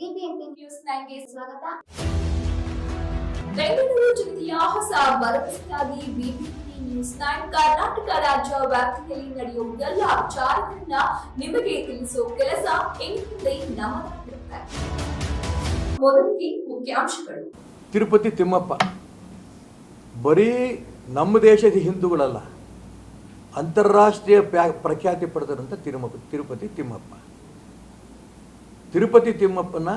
BBMP news ನೈನ್ಗೆ ಸ್ವಾಗತ. ಬೆಂಗಳೂರು ಜಿಲ್ಲೆಯ ಹೊಸ ಭರವಸೆಯಾಗಿ ಬಿಬಿಎಂಪಿ ನ್ಯೂಸ್ ನೈನ್ ಕರ್ನಾಟಕ ರಾಜ್ಯ ವ್ಯಾಪ್ತಿಯಲ್ಲಿ ನಡೆಯುವ ಎಲ್ಲ ವಿಚಾರಗಳನ್ನ ನಿಮಗೆ ತಿಳಿಸುವ ಕೆಲಸ ಎಂದಿದೆ ನಮ್ಮದಾಗಿರುತ್ತೆ ಮೊದಲಿಗೆ ಮುಖ್ಯಾಂಶಗಳು. ತಿರುಪತಿ ತಿಮ್ಮಪ್ಪ. ಬರೀ ನಮ್ಮ ದೇಶದ ಹಿಂದೂಗಳಲ್ಲ ಅಂತಾರಾಷ್ಟ್ರೀಯ ಪ್ಯಾ- ಪ್ರಖ್ಯಾತಿ ಪಡೆದಂಥ ತಿರುಮಪ ತಿರುಪತಿ ತಿಮ್ಮಪ್ಪ. ತಿರುಪತಿ ತಿಮ್ಮಪ್ಪನ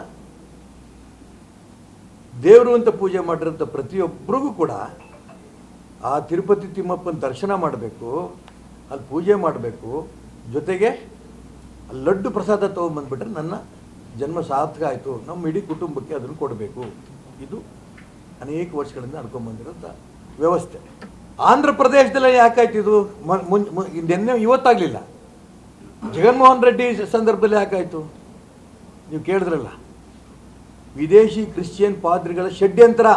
ದೇವರು ಅಂತ ಪೂಜೆ ಮಾಡಿರೋಂಥ ಪ್ರತಿಯೊಬ್ಬರಿಗೂ ಕೂಡ ಆ ತಿರುಪತಿ ತಿಮ್ಮಪ್ಪನ ದರ್ಶನ ಮಾಡಬೇಕು, ಅಲ್ಲಿ ಪೂಜೆ ಮಾಡಬೇಕು. ಜೊತೆಗೆ ಲಡ್ಡು ಪ್ರಸಾದ ತೊಗೊಂಬಂದ್ಬಿಟ್ರೆ ನನ್ನ ಜನ್ಮ ಸಾರ್ಥಕ ಆಯಿತು. ನಮ್ಮ ಇಡೀ ಕುಟುಂಬಕ್ಕೆ ಅದನ್ನು ಕೊಡಬೇಕು. ಇದು ಅನೇಕ ವರ್ಷಗಳಿಂದ ನಡ್ಕೊಂಡ್ಬಂದಿರೋಂಥ ವ್ಯವಸ್ಥೆ. ಆಂಧ್ರ ಪ್ರದೇಶದಲ್ಲಿ ಯಾಕಾಯ್ತು ಇದು? ಮುನ್- ನಿನ್ನೆ ಇವತ್ತಾಗಲಿಲ್ಲ. ಜಗನ್ಮೋಹನ್ ರೆಡ್ಡಿ ಸಂದರ್ಭದಲ್ಲಿ ಯಾಕಾಯ್ತು? ನೀವು ಕೇಳಿದ್ರಲ್ಲ? ವಿದೇಶಿ ಕ್ರಿಶ್ಚಿಯನ್ ಪಾದ್ರಿಗಳ ಷಡ್ಯಂತ್ರ.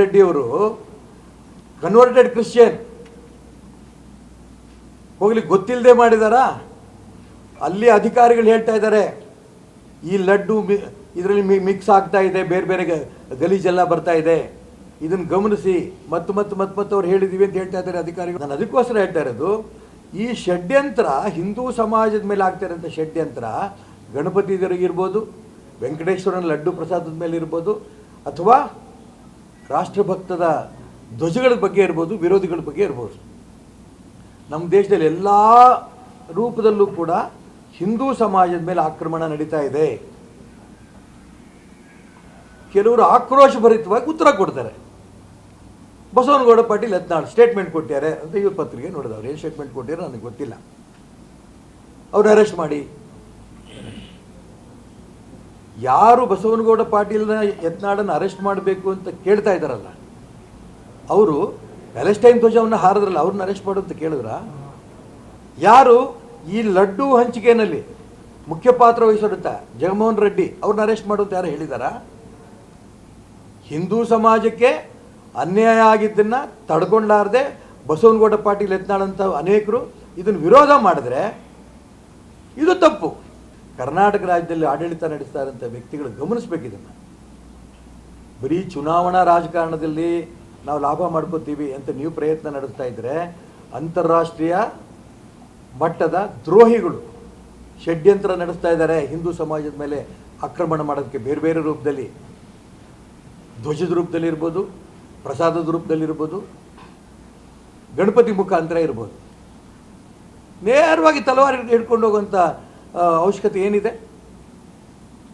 ರೆಡ್ಡಿ ಅವರು ಕನ್ವರ್ಟೆಡ್ ಕ್ರಿಶ್ಚಿಯನ್ ಹೋಗ್ಲಿ ಗೊತ್ತಿಲ್ಲದೆ ಮಾಡಿದಾರಾ? ಅಲ್ಲಿ ಅಧಿಕಾರಿಗಳು ಹೇಳ್ತಾ ಇದ್ದಾರೆ, ಈ ಲಡ್ಡು ಇದರಲ್ಲಿ ಮಿಕ್ಸ್ ಆಗ್ತಾ ಇದೆ, ಬೇರೆ ಬೇರೆ ಗಲೀಜೆಲ್ಲ ಬರ್ತಾ ಇದೆ. ಇದನ್ನು ಗಮನಿಸಿ. ಮತ್ತು ಮತ್ತು ಮತ್ತು ಮತ್ತು ಅವ್ರು ಹೇಳಿದೀವಿ ಅಂತ ಹೇಳ್ತಾ ಇದ್ದಾರೆ ಅಧಿಕಾರಿಗಳು. ನಾನು ಅದಕ್ಕೋಸ್ಕರ ಹೇಳ್ತಾ ಇರೋದು ಈ ಷಡ್ಯಂತ್ರ ಹಿಂದೂ ಸಮಾಜದ ಮೇಲೆ ಆಗ್ತಿರೋಂಥ ಷಡ್ಯಂತ್ರ ಗಣಪತಿ ಇರ್ಬೋದು ವೆಂಕಟೇಶ್ವರನ ಲಡ್ಡು ಪ್ರಸಾದದ ಮೇಲೆ ಇರ್ಬೋದು, ಅಥವಾ ರಾಷ್ಟ್ರಭಕ್ತದ ಧ್ವಜಗಳ ಬಗ್ಗೆ ಇರ್ಬೋದು, ವಿರೋಧಿಗಳ ಬಗ್ಗೆ ಇರ್ಬೋದು. ನಮ್ಮ ದೇಶದಲ್ಲಿ ಎಲ್ಲ ರೂಪದಲ್ಲೂ ಕೂಡ ಹಿಂದೂ ಸಮಾಜದ ಮೇಲೆ ಆಕ್ರಮಣ ನಡೀತಾ ಇದೆ. ಕೆಲವರು ಆಕ್ರೋಶಭರಿತವಾಗಿ ಉತ್ತರ ಕೊಡ್ತಾರೆ. ಬಸವನಗೌಡ ಪಾಟೀಲ್ ಹದಿನಾಳು ಸ್ಟೇಟ್ಮೆಂಟ್ ಕೊಟ್ಟಿದ್ದಾರೆ ಅಂತ ಇವ್ರ ಪತ್ರಿಕೆ ನೋಡಿದವ್ರು. ಏನು ಸ್ಟೇಟ್ಮೆಂಟ್ ಕೊಟ್ಟಿರೋ ನನಗೆ ಗೊತ್ತಿಲ್ಲ. ಅವ್ರು ಅರೆಸ್ಟ್ ಮಾಡಿ. ಯಾರು ಬಸವನಗೌಡ ಪಾಟೀಲ್ನ ಯತ್ನಾಡನ್ನು ಅರೆಸ್ಟ್ ಮಾಡಬೇಕು ಅಂತ ಕೇಳ್ತಾ ಇದ್ದಾರಲ್ಲ, ಅವರು ಪ್ಯಾಲೆಸ್ಟೈನ್ ಧ್ವಜವನ್ನು ಹಾರದ್ರಲ್ಲ, ಅವ್ರನ್ನ ಅರೆಸ್ಟ್ ಮಾಡು ಅಂತ ಕೇಳಿದ್ರ? ಯಾರು ಈ ಲಡ್ಡು ಹಂಚಿಕೆಯಲ್ಲಿ ಮುಖ್ಯ ಪಾತ್ರ ವಹಿಸಿರುತ್ತ ಜಗನ್ಮೋಹನ್ ರೆಡ್ಡಿ ಅವ್ರನ್ನ ಅರೆಸ್ಟ್ ಮಾಡು ಅಂತ ಯಾರು ಹೇಳಿದಾರ ಹಿಂದೂ ಸಮಾಜಕ್ಕೆ ಅನ್ಯಾಯ ಆಗಿದ್ದನ್ನು ತಡ್ಕೊಂಡಾರ್ದೆ ಬಸವನಗೌಡ ಪಾಟೀಲ್ ಎತ್ನಾಳಂಥ ಅನೇಕರು ಇದನ್ನು ವಿರೋಧ ಮಾಡಿದ್ರೆ ಇದು ತಪ್ಪು. ಕರ್ನಾಟಕ ರಾಜ್ಯದಲ್ಲಿ ಆಡಳಿತ ನಡೆಸ್ತಾ ಇರೋಂಥ ವ್ಯಕ್ತಿಗಳು ಗಮನಿಸ್ಬೇಕು ಇದನ್ನು. ಬರೀ ಚುನಾವಣಾ ರಾಜಕಾರಣದಲ್ಲಿ ನಾವು ಲಾಭ ಮಾಡ್ಕೋತೀವಿ ಅಂತ ನೀವು ಪ್ರಯತ್ನ ನಡೆಸ್ತಾ ಇದ್ದರೆ ಅಂತಾರಾಷ್ಟ್ರೀಯ ಮಟ್ಟದ ದ್ರೋಹಿಗಳು ಷಡ್ಯಂತ್ರ ನಡೆಸ್ತಾ ಇದ್ದಾರೆ. ಹಿಂದೂ ಸಮಾಜದ ಮೇಲೆ ಆಕ್ರಮಣ ಮಾಡೋದಕ್ಕೆ ಬೇರೆ ಬೇರೆ ರೂಪದಲ್ಲಿ ಧ್ವಜದ ರೂಪದಲ್ಲಿ ಇರ್ಬೋದು ಪ್ರಸಾದದ ರೂಪದಲ್ಲಿರ್ಬೋದು, ಗಣಪತಿ ಮುಖಾಂತರ ಇರ್ಬೋದು. ನೇರವಾಗಿ ತಲವಾರು ಹಿಡ್ಕೊಂಡು ಹೋಗುವಂಥ ಅವಶ್ಯಕತೆ ಏನಿದೆ?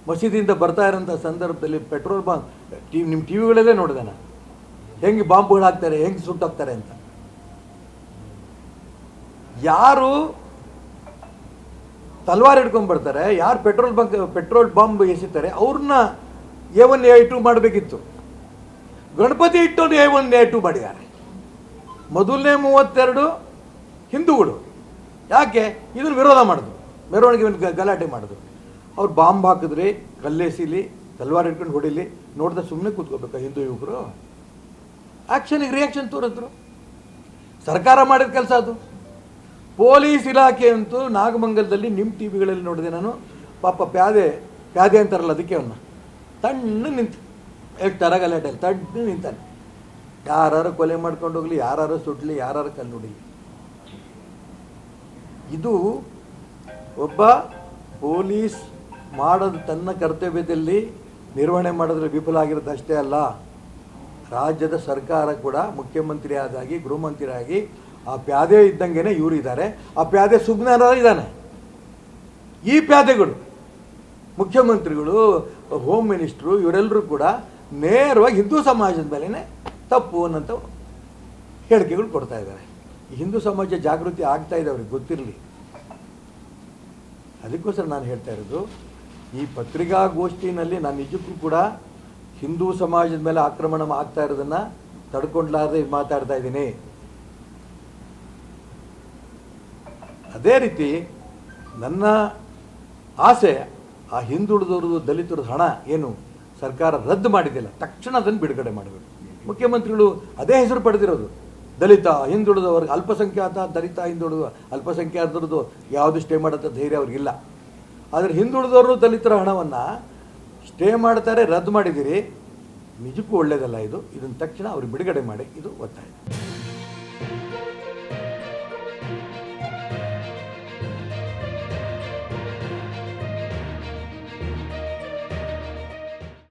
ಮಸೀದಿಯಿಂದ ಬರ್ತಾ ಇರೋಂಥ ಸಂದರ್ಭದಲ್ಲಿ ಪೆಟ್ರೋಲ್ ಬಾಂಬ್ ಟಿ ನಿಮ್ಮ ಟಿ ವಿಗಳಲ್ಲೇ ನೋಡಿದೆ ನಾನು. ಹೆಂಗೆ ಬಾಂಬ್ಗಳು ಹಾಕ್ತಾರೆ, ಹೆಂಗೆ ಸುಟ್ಟಾಕ್ತಾರೆ ಅಂತ. ಯಾರು ತಲ್ವಾರ್ ಹಿಡ್ಕೊಂಡ್ ಬರ್ತಾರೆ, ಯಾರು ಪೆಟ್ರೋಲ್ ಬಂಕ್, ಪೆಟ್ರೋಲ್ ಬಾಂಬ್ ಎಸಿತಾರೆ, ಅವ್ರನ್ನ ಎ ಒನ್ ಎ ಟು ಮಾಡಬೇಕಿತ್ತು. ಗಣಪತಿ ಇಟ್ಟು ಎ ಒನ್ ಎ ಟು ಮೊದಲನೇ ಮೂವತ್ತೆರಡು ಹಿಂದೂಗಳು. ಯಾಕೆ? ಇದನ್ನು ವಿರೋಧ ಮಾಡಿದ್ರು ಮೆರವಣಿಗೆ ಗಲಾಟೆ ಮಾಡಿದ್ರು ಅವ್ರು ಬಾಂಬ್ ಹಾಕಿದ್ರಿ ಕಲ್ಲೆಸಿಲಿ ತಲ್ವಾರ್ ಇಟ್ಕೊಂಡು ಹೊಡಿಲಿ ನೋಡಿದ್ರೆ ಸುಮ್ಮನೆ ಕೂತ್ಕೋಬೇಕಾ ಹಿಂದೂ ಯುವಕರು? ಆ್ಯಕ್ಷನಿಗೆ ರಿಯಾಕ್ಷನ್ ತೋರಿದ್ರು. ಸರ್ಕಾರ ಮಾಡಿದ ಕೆಲಸ ಅದು. ಪೊಲೀಸ್ ಇಲಾಖೆ ಅಂತೂ ನಾಗಮಂಗಲದಲ್ಲಿ ನಿಮ್ಮ ಟಿ ವಿಗಳಲ್ಲಿ ನೋಡಿದೆ ನಾನು. ಪಾಪ ಪ್ಯಾದೆ ಪ್ಯಾದೆ ಅಂತಾರಲ್ಲ ಅದಕ್ಕೆ ಅವನ್ನ ತಣ್ಣ ನಿಂತು. ಹೇಳ್ತಾರ ಗಲಾಟೆ ತಣ್ಣ ನಿಂತಾನೆ. ಯಾರು ಕೊಲೆ ಮಾಡ್ಕೊಂಡು ಹೋಗ್ಲಿ ಯಾರು ಸುಡ್ಲಿ ಯಾರು ಕಲ್ಲು ಹೊಡಿಲಿ. ಇದು ಒಬ್ಬ ಪೊಲೀಸ್ ಮಾಡೋದು ತನ್ನ ಕರ್ತವ್ಯದಲ್ಲಿ ನಿರ್ವಹಣೆ ಮಾಡಿದ್ರೆ ವಿಫಲ ಆಗಿರೋದು ಅಷ್ಟೇ ಅಲ್ಲ. ರಾಜ್ಯದ ಸರ್ಕಾರ ಕೂಡ ಮುಖ್ಯಮಂತ್ರಿ ಆದಾಗಿ ಗೃಹಮಂತ್ರಿ ಆಗಿ ಆ ಪ್ಯಾದೆ ಇದ್ದಂಗೆ ಇವರು ಇದ್ದಾರೆ ಆ ಪ್ಯಾದೆ ಸುಜ್ಞಾನ ಇದ್ದಾನೆ ಈ ಪ್ಯಾದೆಗಳು ಮುಖ್ಯಮಂತ್ರಿಗಳು, ಹೋಮ್ ಮಿನಿಸ್ಟ್ರು ಇವರೆಲ್ಲರೂ ಕೂಡ ನೇರವಾಗಿ ಹಿಂದೂ ಸಮಾಜದ ಮೇಲೇ ತಪ್ಪು ಅನ್ನೋಂಥ ಹೇಳಿಕೆಗಳು ಕೊಡ್ತಾ ಇದ್ದಾರೆ. ಹಿಂದೂ ಸಮಾಜ ಜಾಗೃತಿ ಆಗ್ತಾ ಇದೆ ಅವ್ರಿಗೆ ಗೊತ್ತಿರಲಿ. ಅದಕ್ಕೋಸ್ಕರ ನಾನು ಹೇಳ್ತಾ ಇರೋದು, ಈ ಪತ್ರಿಕಾಗೋಷ್ಠಿನಲ್ಲಿ ನಾನು ನಿಜಕ್ಕೂ ಕೂಡ ಹಿಂದೂ ಸಮಾಜದ ಮೇಲೆ ಆಕ್ರಮಣ ಆಗ್ತಾ ಇರೋದನ್ನು ತಡ್ಕೊಂಡ್ಲಾರ್ದೆ ಮಾತಾಡ್ತಾ ಇದ್ದೀನಿ. ಅದೇ ರೀತಿ ನನ್ನ ಆಸೆ, ಆ ಹಿಂದುಳಿದವ್ರದ್ದು ದಲಿತರದ್ದು ಹಣ ಏನು? ಸರ್ಕಾರ ರದ್ದು ಮಾಡಿದ್ದಿಲ್ಲ ತಕ್ಷಣ ಅದನ್ನು ಬಿಡುಗಡೆ ಮಾಡಬೇಕು. ಮುಖ್ಯಮಂತ್ರಿಗಳು ಅದೇ ಹೆಸರು ಪಡೆದಿರೋದು. ದಲಿತ, ಹಿಂದುಳಿದವ್ರಿಗೆ ವರ್ಗ ಅಲ್ಪಸಂಖ್ಯಾತ, ದಲಿತ, ಹಿಂದುಳಿದ, ಅಲ್ಪಸಂಖ್ಯಾತರದ್ದು ಯಾವುದು ಸ್ಟೇ ಮಾಡೋಂಥ ಧೈರ್ಯ ಅವ್ರಿಗಿಲ್ಲ ಆದರೆ ಹಿಂದುಳಿದವರು ದಲಿತರ ಹಣವನ್ನು ಸ್ಟೇ ಮಾಡ್ತಾರೆ, ರದ್ದು ಮಾಡಿದ್ದೀರಿ. ನಿಜಕ್ಕೂ ಒಳ್ಳೆಯದಲ್ಲ ಇದು. ಇದನ್ನು ತಕ್ಷಣ ಅವ್ರಿಗೆ ಬಿಡುಗಡೆ ಮಾಡಿ. ಇದು ಒತ್ತಾಯ.